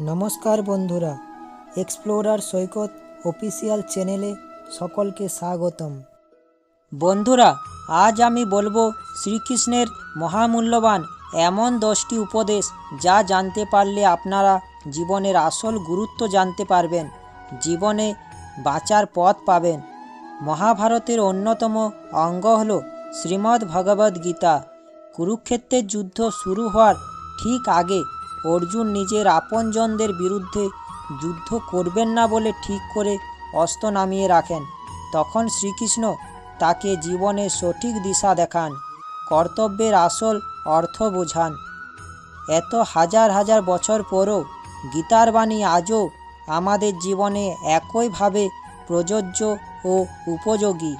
নমস্কার বন্ধুরা এক্সপ্লোরার সৈকত অফিসিয়াল চ্যানেলে সকলকে স্বাগতম। বন্ধুরা, আজ আমি বলব শ্রীকৃষ্ণের মহামূল্যবান এমন দশটি উপদেশ যা জানতে পারলে আপনারা জীবনের আসল গুরুত্ব জানতে পারবেন, জীবনে বাঁচার পথ পাবেন। মহাভারতের অন্যতম অঙ্গ হল শ্রীমদ্ ভগবদ্ গীতা। কুরুক্ষেত্রের যুদ্ধ শুরু হওয়ার ঠিক আগে অর্জুন নিজের আপনজনদের বিরুদ্ধে যুদ্ধ করবেন না বলে ঠিক করে অস্ত্র নামিয়ে রাখেন। তখন শ্রীকৃষ্ণ তাকে জীবনের সঠিক দিশা দেখান, কর্তব্যের আসল অর্থ বোঝান। এত হাজার হাজার বছর পরও গীতার বাণী আজও আমাদের জীবনে একইভাবে প্রযোজ্য ও উপযোগী।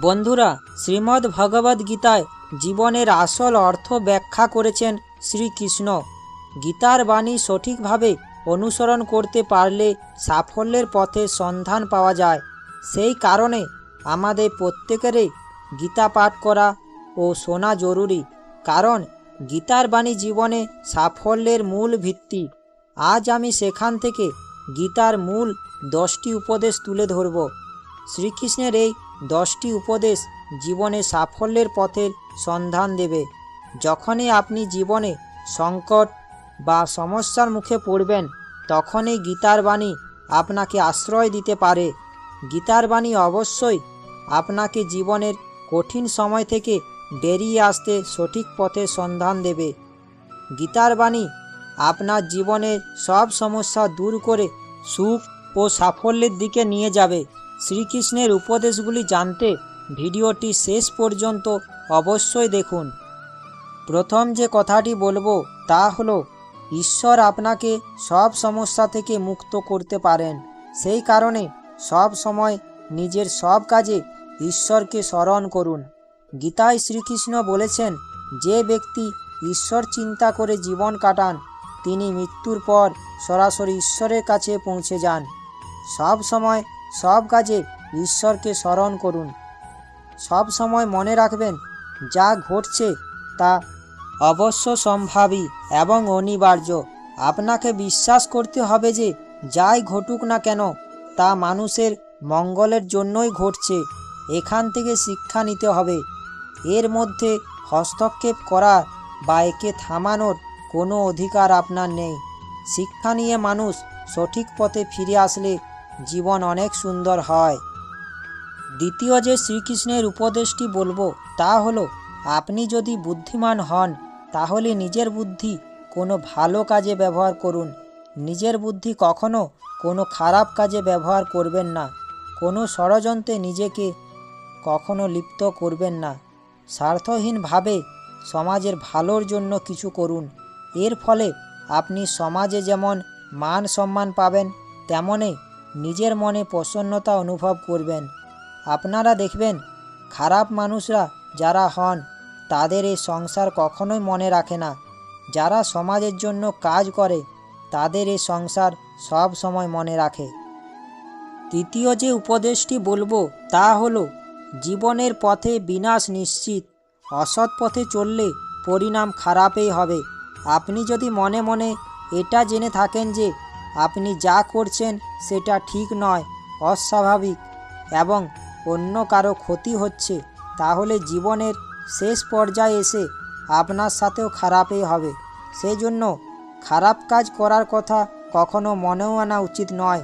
বন্ধুরা, শ্রীমদ্ ভগবদ্ গীতায় জীবনের আসল অর্থ ব্যাখ্যা করেছেন শ্রীকৃষ্ণ। গীতার বাণী সঠিকভাবে অনুসরণ করতে পারলে সাফল্যের পথে সন্ধান পাওয়া যায়। সেই কারণে আমাদের প্রত্যেকেরই গীতা পাঠ করা ও শোনা জরুরি, কারণ গীতার বাণী জীবনে সাফল্যের মূল ভিত্তি। আজ আমি সেখান থেকে গীতার মূল দশটি উপদেশ তুলে ধরব। শ্রীকৃষ্ণের এই দশটি উপদেশ জীবনে সাফল্যের পথের সন্ধান দেবে। যখনই আপনি জীবনে সংকট বা সমস্যার মুখে পড়বেন, তখনই গীতার বাণী আপনাকে আশ্রয় দিতে পারে। গীতার বাণী অবশ্যই আপনাকে জীবনের কঠিন সময় থেকে বেরিয়ে আসতে সঠিক পথের সন্ধান দেবে। গীতার বাণী আপনার জীবনের সব সমস্যা দূর করে সুখ ও সাফল্যের দিকে নিয়ে যাবে। শ্রীকৃষ্ণের উপদেশগুলি জানতে ভিডিওটি শেষ পর্যন্ত অবশ্যই দেখুন। প্রথম যে কথাটি বলব তা হলো, ঈশ্বর আপনাকে সব সমস্যা থেকে মুক্ত করতে পারেন। সেই কারণে সব সময় নিজের সব কাজে ঈশ্বরকে স্মরণ করুন। গীতায় শ্রীকৃষ্ণ বলেছেন, যে ব্যক্তি ঈশ্বর চিন্তা করে জীবন কাটান, তিনি মৃত্যুর পর সরাসরি ঈশ্বরের কাছে পৌঁছে যান। সব সময় সব কাজে ঈশ্বরকে স্মরণ করুন। সব সময় মনে রাখবেন, যা ঘটছে তা অবশ্য সম্ভাবী এবং অনিবার্য। আপনাকে বিশ্বাস করতে হবে যে, যাই ঘটুক না কেন, তা মানুষের মঙ্গলের জন্যই ঘটছে। এখান থেকে শিক্ষা নিতে হবে। এর মধ্যে হস্তক্ষেপ করার বা একে থামানোর কোনো অধিকার আপনার নেই। শিক্ষা নিয়ে মানুষ সঠিক পথে ফিরে আসলে জীবন অনেক সুন্দর হয়। দ্বিতীয় যে শ্রীকৃষ্ণের উপদেশটি বলব, তা হলো, আপনি যদি বুদ্ধিমান হন তাহলে নিজের বুদ্ধি কোনো ভালো কাজে ব্যবহার করুন। নিজের বুদ্ধি কখনো কোনো খারাপ কাজে ব্যবহার করবেন না। কোনো ষড়যন্ত্রে নিজেকে কখনো লিপ্ত করবেন না। স্বার্থহীনভাবে সমাজের ভালোর জন্য কিছু করুন। এর ফলে আপনি সমাজে যেমন মান সম্মান পাবেন তেমনই নিজের মনে প্রসন্নতা অনুভব করবেন। আপনারা দেখবেন খারাপ মানুষরা যারা হন তাদের এই সংসার কখনোই মনে রাখে না। যারা সমাজের জন্য কাজ করে, তাদের এই সংসার সব সময় মনে রাখে। তৃতীয় যে উপদেশটি বলব, তা হলো, জীবনের পথে বিনাশ নিশ্চিত, অসৎ পথে চললে পরিণাম খারাপই হবে। আপনি যদি মনে মনে এটা জেনে থাকেন যে, আপনি যা করছেন সেটা ঠিক নয়, অস্বাভাবিক, এবং অন্য কারও ক্ষতি হচ্ছে, তাহলে জীবনের শেষ পর্যায়ে এসে আপনার সাথেও খারাপই হবে। সেই জন্য খারাপ কাজ করার কথা কখনো মনেও আনা উচিত নয়।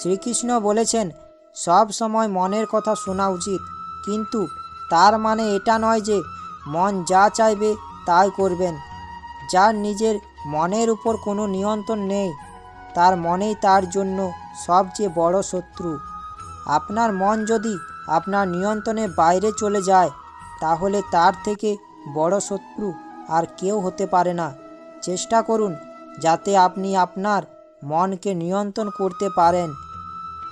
শ্রীকৃষ্ণ বলেছেন, সব সময় মনের কথা শোনা উচিত, কিন্তু তার মানে এটা নয় যে মন যা চাইবে তাই করবেন। যার নিজের মনের উপর কোনো নিয়ন্ত্রণ নেই, তার মনেই তার জন্য সবচেয়ে বড় শত্রু। আপনার মন যদি আপনার নিয়ন্ত্রণের বাইরে চলে যায় তাহলে তার থেকে বড় শত্রু আর কেউ হতে পারে না। চেষ্টা করুন যাতে আপনি আপনার মনকে নিয়ন্ত্রণ করতে পারেন।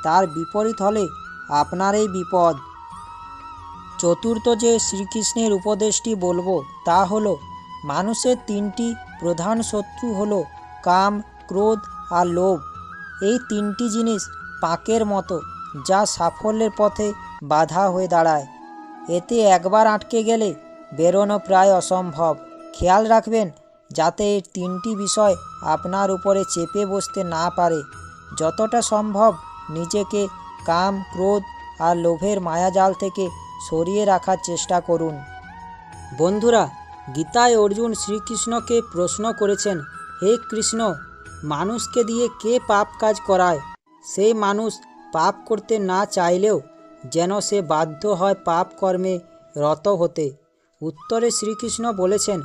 তার বিপরীত হলে আপনারই বিপদ। চতুর্থ যে শ্রীকৃষ্ণের উপদেশটি বলব তা হলো, মানুষের তিনটি প্রধান শত্রু হলো কাম, ক্রোধ আর লোভ। এই তিনটি জিনিস পাকের মতো যা সাফল্যের পথে বাধা হয়ে দাঁড়ায়। এতে একবার আটকে গেলে বেরোনো প্রায় অসম্ভব। খেয়াল রাখবেন, যাতে এই তিনটি বিষয় আপনার উপরে চেপে বসতে না পারে। যতটা সম্ভব নিজেকে কাম, ক্রোধ আর লোভের মায়াজাল থেকে সরিয়ে রাখার চেষ্টা করুন। বন্ধুরা, গীতায় অর্জুন শ্রীকৃষ্ণকে প্রশ্ন করেছেন, হে কৃষ্ণ, মানুষকে দিয়ে কে পাপ কাজ করায়? সেই মানুষ পাপ করতে না চাইলেও যেন সে বাধ্য হয় পাপ কর্মে রত হতে। উত্তরে শ্রীকৃষ্ণ বলেছেন,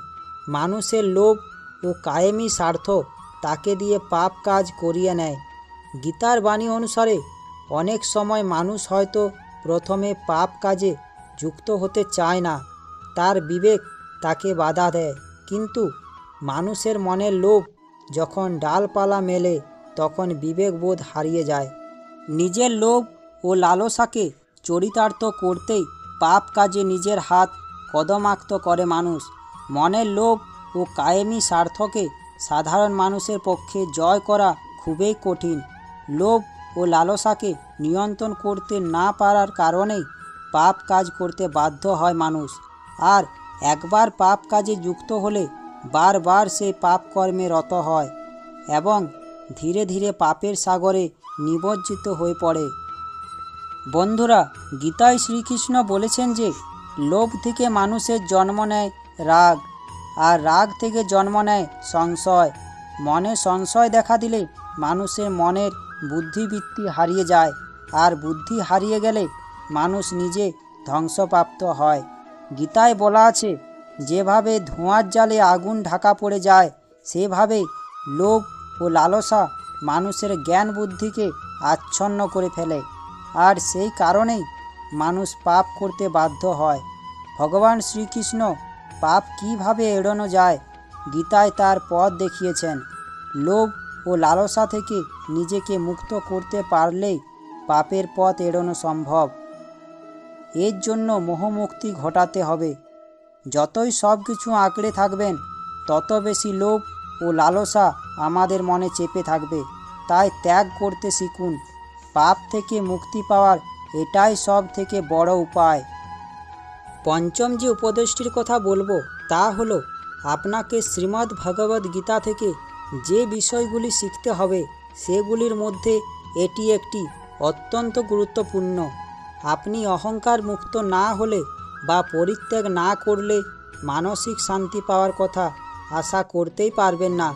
মানুষের লোভ ও কায়েমি স্বার্থ তাকে দিয়ে পাপ কাজ করিয়ে নেয়। গীতার বাণী অনুসারে অনেক সময় মানুষ হয়তো প্রথমে পাপ কাজে যুক্ত হতে চায় না। তার বিবেক তাকে বাধা দেয়। কিন্তু মানুষের মনের লোভ যখন ডালপালা মেলে, তখন বিবেকবোধ হারিয়ে যায়। নিজের লোভ ও লালসাকে চরিতার্থ করতেই পাপ কাজে নিজের হাত কদমাক্ত করে মানুষ। মনের লোভ ও কায়েমি স্বার্থকে সাধারণ মানুষের পক্ষে জয় করা খুবই কঠিন। লোভ ও লালসাকে নিয়ন্ত্রণ করতে না পারার কারণেই পাপ কাজ করতে বাধ্য হয় মানুষ। আর একবার পাপ কাজে যুক্ত হলে বারবার সে পাপ কর্মে রত হয় এবং ধীরে ধীরে পাপের সাগরে নিমজ্জিত হয়ে পড়ে। বন্ধুরা, গীতায় শ্রীকৃষ্ণ বলেছেন যে, লোভ থেকে মানুষের জন্ম নেয় রাগ, আর রাগ থেকে জন্ম নেয় সংশয়। মনে সংশয় দেখা দিলে মানুষের মনের বুদ্ধিবৃত্তি হারিয়ে যায়, আর বুদ্ধি হারিয়ে গেলে মানুষ নিজে ধ্বংসপ্রাপ্ত হয়। গীতায় বলা আছে, যেভাবে ধোঁয়ার জালে আগুন ঢাকা পড়ে যায়, সেভাবে লোভ ও লালসা মানুষের জ্ঞান বুদ্ধিকে আচ্ছন্ন করে ফেলে। আর সেই কারণেই মানুষ পাপ করতে বাধ্য হয়। ভগবান শ্রীকৃষ্ণ পাপ কীভাবে এড়ানো যায়, গীতায় তার পথ দেখিয়েছেন। লোভ ও লালসা থেকে নিজেকে মুক্ত করতে পারলেই পাপের পথ এড়ানো সম্ভব। এর জন্য মোহমুক্তি ঘটাতে হবে। যতই সব কিছু আঁকড়ে থাকবেন, তত বেশি লোভ ও লালসা আমাদের মনে চেপে থাকবে। তাই ত্যাগ করতে শিখুন। পাপ থেকে মুক্তি পাওয়ার এটাই সব থেকে বড় উপায়। পঞ্চম যে উপদেশটির কথা বলব, তা হলো, আপনাকে শ্রীমদ্ ভগবদ গীতা থেকে যে বিষয়গুলি শিখতে হবে, সেগুলির মধ্যে এটি একটি অত্যন্ত গুরুত্বপূর্ণ। আপনি অহংকার মুক্ত না হলে বা পরিত্যাগ না করলে মানসিক শান্তি পাওয়ার কথা আশা করতেই পারবেন না।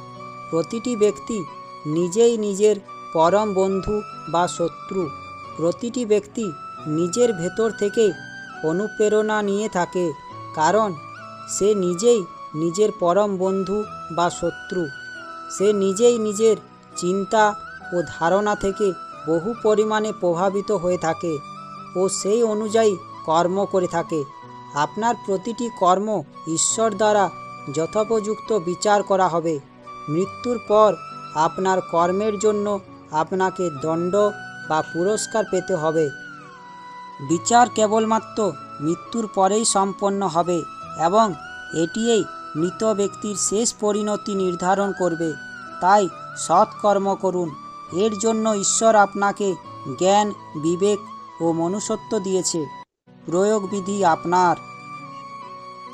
প্রতিটি ব্যক্তি নিজেই নিজের পরম বন্ধু বা শত্রু, প্রতিটি ব্যক্তি নিজের ভেতর থেকে অনুপ্রেরণা নিয়ে থাকে, কারণ সে নিজেই নিজের পরম বন্ধু বা শত্রু। সে নিজেই নিজের চিন্তা ও ধারণা থেকে বহু পরিমাণে প্রভাবিত হয়ে থাকে ও সেই অনুযায়ী কর্ম করে থাকে। আপনার প্রতিটি কর্ম ঈশ্বর দ্বারা যথোপযুক্ত বিচার করা হবে। মৃত্যুর পর আপনার কর্মের জন্য আপনাকে দণ্ড বা পুরস্কার পেতে হবে। বিচার কেবলমাত্র মৃত্যুর পরেই সম্পন্ন হবে এবং এটিই মৃত ব্যক্তির শেষ পরিণতি নির্ধারণ করবে। তাই সৎকর্ম করুন। এর জন্য ঈশ্বর আপনাকে জ্ঞান, বিবেক ও মনুষ্যত্ব দিয়েছে। প্রয়োগবিধি আপনার।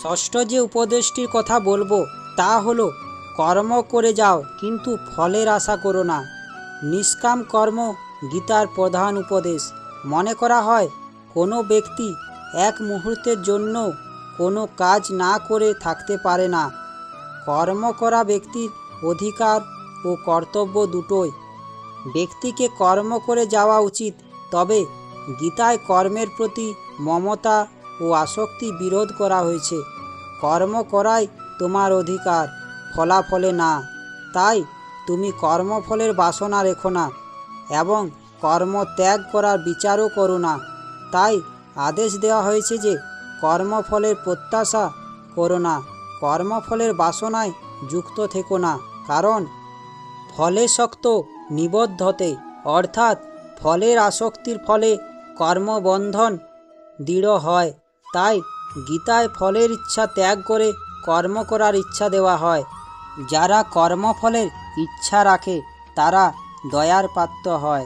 ষষ্ঠ যে উপদেশটির কথা বলব, তা হলো, কর্ম করে যাও, কিন্তু ফলের আশা করো না। নিষ্কাম কর্ম গীতার প্রধান উপদেশ। মনে করা হয়, কোনো ব্যক্তি এক মুহূর্তের জন্য কোনো কাজ না করে থাকতে পারে না। কর্ম করা ব্যক্তির অধিকার ও কর্তব্য দুটোই। ব্যক্তিকে কর্ম করে যাওয়া উচিত, তবে গীতায় কর্মের প্রতি মমতা ও আসক্তি বিরোধ করা হয়েছে। কর্ম করাই তোমার অধিকার, ফলাফলে না। তাই তুমি কর্মফলের বাসনা রেখো না এবং কর্ম ত্যাগ করার বিচারও করো না। তাই আদেশ দেওয়া হয়েছে যে কর্মফলের প্রত্যাশা করো না, কর্মফলের বাসনায় যুক্ত থেকো না, কারণ ফলে শক্ত নিবদ্ধতে, অর্থাৎ ফলের আসক্তির ফলে কর্মবন্ধন দৃঢ় হয়। তাই গীতায় ফলের ইচ্ছা ত্যাগ করে কর্ম করার ইচ্ছা দেওয়া হয়। যারা কর্মফলের ইচ্ছা রাখে, তারা দয়ার পাত্র হয়।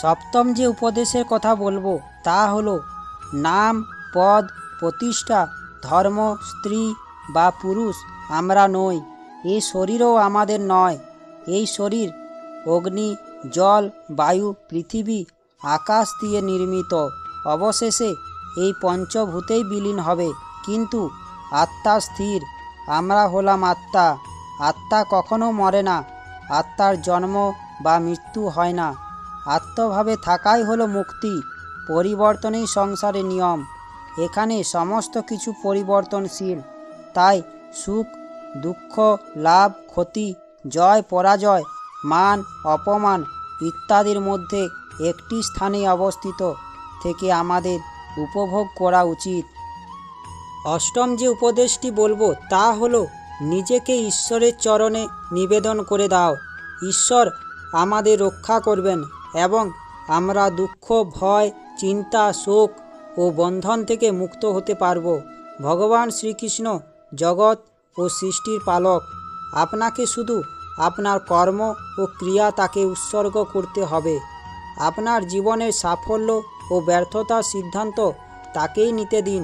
সপ্তম যে উপদেশের কথা বলব, তা হলো নাম, পদ, প্রতিষ্ঠা, ধর্ম, স্ত্রী বা পুরুষ আমরা নই। এই শরীরও আমাদের নয়। এই শরীর অগ্নি, জল, বায়ু, পৃথিবী, আকাশ দিয়ে নির্মিত। অবশেষে এই পঞ্চভূতেই বিলীন হবে। কিন্তু আত্মা স্থির। আমরা হলাম আত্মা। আত্মা কখনো মরে না। আত্মার জন্ম বা মৃত্যু হয় না। আত্মভাবে থাকাই হলো মুক্তি, পরিবর্তনেই সংসারের নিয়ম। এখানে সমস্ত কিছু পরিবর্তনশীল। তাই সুখ, দুঃখ, লাভ, ক্ষতি, জয়, পরাজয়, মান, অপমান ইত্যাদির মধ্যে একটি স্থানে অবস্থিত, থেকে আমাদের উপভোগ করা উচিত। অষ্টম যে উপদেশটি বলব তা হলো, নিজেকে ঈশ্বরের চরণে নিবেদন করে দাও। ঈশ্বর আমাদের রক্ষা করবেন এবং আমরা দুঃখ, ভয়, চিন্তা, শোক ও বন্ধন থেকে মুক্ত হতে পারব। ভগবান শ্রীকৃষ্ণ জগৎ ও সৃষ্টির পালক। আপনাকে শুধু আপনার কর্ম ও ক্রিয়া তাকে উৎসর্গ করতে হবে। আপনার জীবনের সাফল্য ও ব্যর্থতার সিদ্ধান্ত তাকেই নিতে দিন।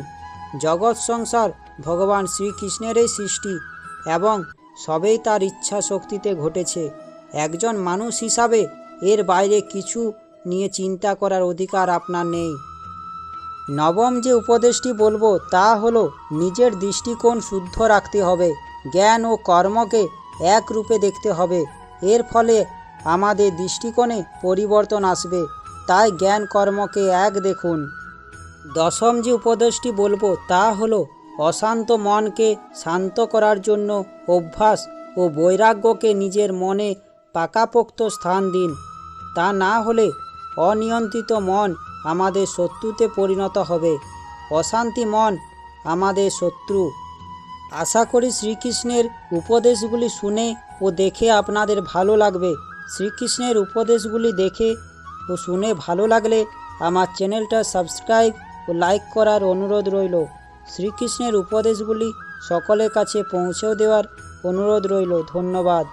জগৎ সংসার ভগবান শ্রীকৃষ্ণেরই সৃষ্টি এবং সবেই তার ইচ্ছা শক্তিতে ঘটেছে। একজন মানুষ হিসাবে এর বাইরে কিছু নিয়ে চিন্তা করার অধিকার আপনার নেই। নবম যে উপদেশটি বলব তা হলো নিজের দৃষ্টিকোণ শুদ্ধ রাখতে হবে। জ্ঞান ও কর্মকে এক রূপে দেখতে হবে। এর ফলে আমাদের দৃষ্টিকোণে পরিবর্তন আসবে। তাই জ্ঞান কর্মকে এক দেখুন। দশম যে উপদেশটি বলব তা হলো, অশান্ত মনকে শান্ত করার জন্য অভ্যাস ও বৈরাগ্যকে নিজের মনে পাকাপোক্ত স্থান দিন। তা না হলে অনিয়ন্ত্রিত মন আমাদের শত্রুতে পরিণত হবে। অশান্তি মন আমাদের শত্রু। আশা করি শ্রীকৃষ্ণের উপদেশগুলি শুনে ও দেখে আপনাদের ভালো লাগবে। শ্রীকৃষ্ণের উপদেশগুলি দেখে ও শুনে ভালো লাগলে আমার চ্যানেলটা সাবস্ক্রাইব ও লাইক করার অনুরোধ রইল। শ্রীকৃষ্ণের উপদেশগুলি সকলের কাছে পৌঁছেও দেওয়ার অনুরোধ রইল। ধন্যবাদ।